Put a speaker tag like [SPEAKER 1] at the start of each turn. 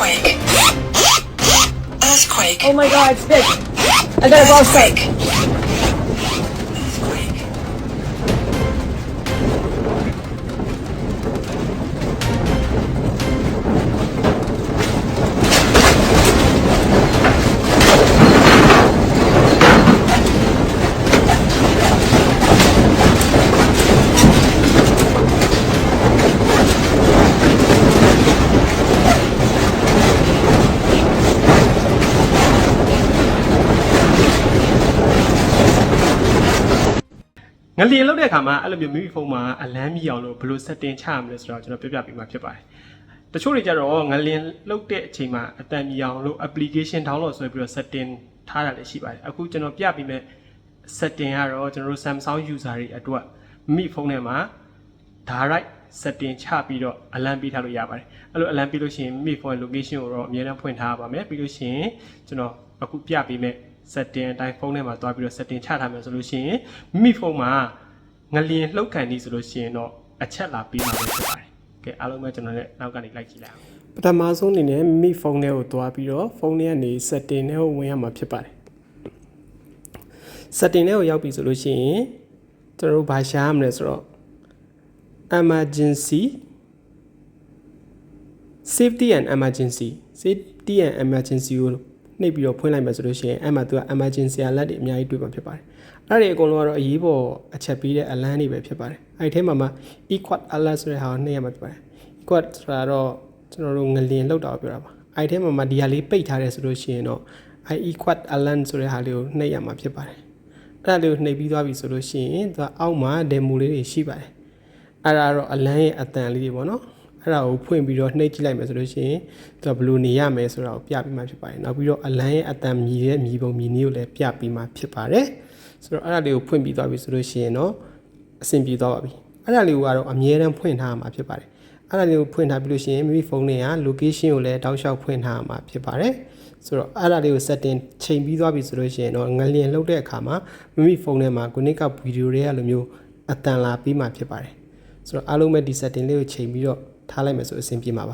[SPEAKER 1] Earthquake. Earthquake. Oh my god, it's big. I got a boss quake.
[SPEAKER 2] ငလျင်လောက်တဲ့အခါမှာအဲ့လိုမျိုးမိမိဖုန်းမှာအလန်းမြည်အောင်လို့ဘယ်လို setting ချရမလဲဆိုတော့ကျွန်တော်ပြပြပေးမှာဖြစ်ပါတယ်တချို့တွေကြတော့ငလျင်လောက်တဲ့အချိန်မှာအတန်မြည်အောင်လို့ application download ဆွဲပြီးတော့ setting ထားတာလည်းရှိပါတယ်အခုကျွန်တော်ပြပေးမဲ့ setting ကတော့ကျွန်တော်တို့ Samsung user တွေအတွက်မိမိဖုန်းထဲမှာ direct setting ချပြီးတော့အလံပေးထားလို့ရပါတယ်အဲ့လိုအလံပေးလို့ရှိရင်မိမိဖုန်းရဲ့ location ကိုတော့အမြဲတမ်းဖွင့်ထားရပါမယ်ပြီးလို့ရှိရင်ကျွန်တော်အခုပြပေးမဲ့ setting အတိုင်းဖုန်းထဲမှာတွားပြီးတော့ setting ချထားမယ်ဆိုလို့ရှိရင်မိမိဖုန်းမှာငလျင်လှုပ်ခံနေဆိုလို့ရှိရင်တော့အချက်လာပေးမှာပဲဖြစ်ပါတယ်ကဲအားလုံးပဲကျွန်တော်လည်းနောက်ကနေလိုက်ကြည့်လိုက်အောင်ပထမဆုံးအနေနဲ့မိမိဖုန်းထဲကိုတွားပြီးတော့ဖုန်းထဲကနေ setting ထဲကိုဝင်ရမှာဖြစ်ပါတယ် setting ထဲကိုရောက်ပြီဆိုလို့ရှိရင်ကျွန်တော်တို့ဘာရှာရမလဲဆိုတော့ emergency safety and emergency safety and emergency ကို နှိပ်ပြီးတော့ဖွင့်လိုက်မယ်ဆိုလို့ရှိရင်အဲ့မှာသူက emergency alert တွေအများကြီးတွေ့မှာဖြစ်ပါတယ်အဲ့ဒီအကုန်လုံးကတော့အရေးပေါ်အချက်ပေးတဲ့ alert တွေပဲဖြစ်ပါတယ်အဲ့ဒီထဲမှာမှ equal alert ဆိုတဲ့ဟာကိုနှိပ်ရမှာဖြစ်ပါတယ် equal ဆိုတာတော့ကျွန်တော်တို့ငလျင်လောက်တာကိုပြောတာပါအဲ့ဒီထဲမှာမှဒီဟာလေးပိတ်ထားတယ်ဆိုလို့ရှိရင်တော့အဲ့ equal alert ဆိုတဲ့ဟာလေးကိုနှိပ်ရမှာဖြစ်ပါတယ်အဲ့ဒါလေးကိုနှိပ်ပြီးသွားပြီဆိုလို့ရှိရင်သူကအောက်မှာ demo လေးတွေရှိပါတယ်အဲ့ဒါတော့အလန်းရဲ့အတန်လေးတွေပေါ့နော် အဲ့ဒါကိုဖွင့်ပြီးတော့နှိပ်ကြည့်လိုက်မယ်ဆိုလို့ရှိရင်သူကဘယ်လိုနေရမယ်ဆိုတာကိုပြပြီးမှဖြစ်ပါတယ်နောက်ပြီးတော့အလန်းရဲ့အတန်မြည်တဲ့မြည်ပုံမြည်နည်းကိုလည်းပြပြီးမှဖြစ်ပါတယ်ဆိုတော့အဲ့ဒါလေးကိုဖွင့်ပြီးသွားပြီဆိုလို့ရှိရင်တော့အဆင်ပြေသွားပါပြီအဲ့ဒါလေးကိုကတော့အမြဲတမ်းဖွင့်ထားမှာဖြစ်ပါတယ်အဲ့ဒါလေးကိုဖွင့်ထားပြီးလို့ရှိရင်မိမိဖုန်းထဲက location ကိုလည်းတောက်လျှောက်ဖွင့်ထားမှာဖြစ်ပါတယ်ဆိုတော့အဲ့ဒါလေးကို setting ချိန်ပြီးသွားပြီဆိုလို့ရှိရင်တော့ငလျင်လှုပ်တဲ့အခါမှာမိမိဖုန်းထဲမှာ connect ကဗီဒီယိုတွေကလိုမျိုးအတန်လာပြီးမှဖြစ်ပါတယ်ဆိုတော့အားလုံးပဲဒီ setting လေးကိုချိန်ပြီးတော့ 他那边လိုက်吧。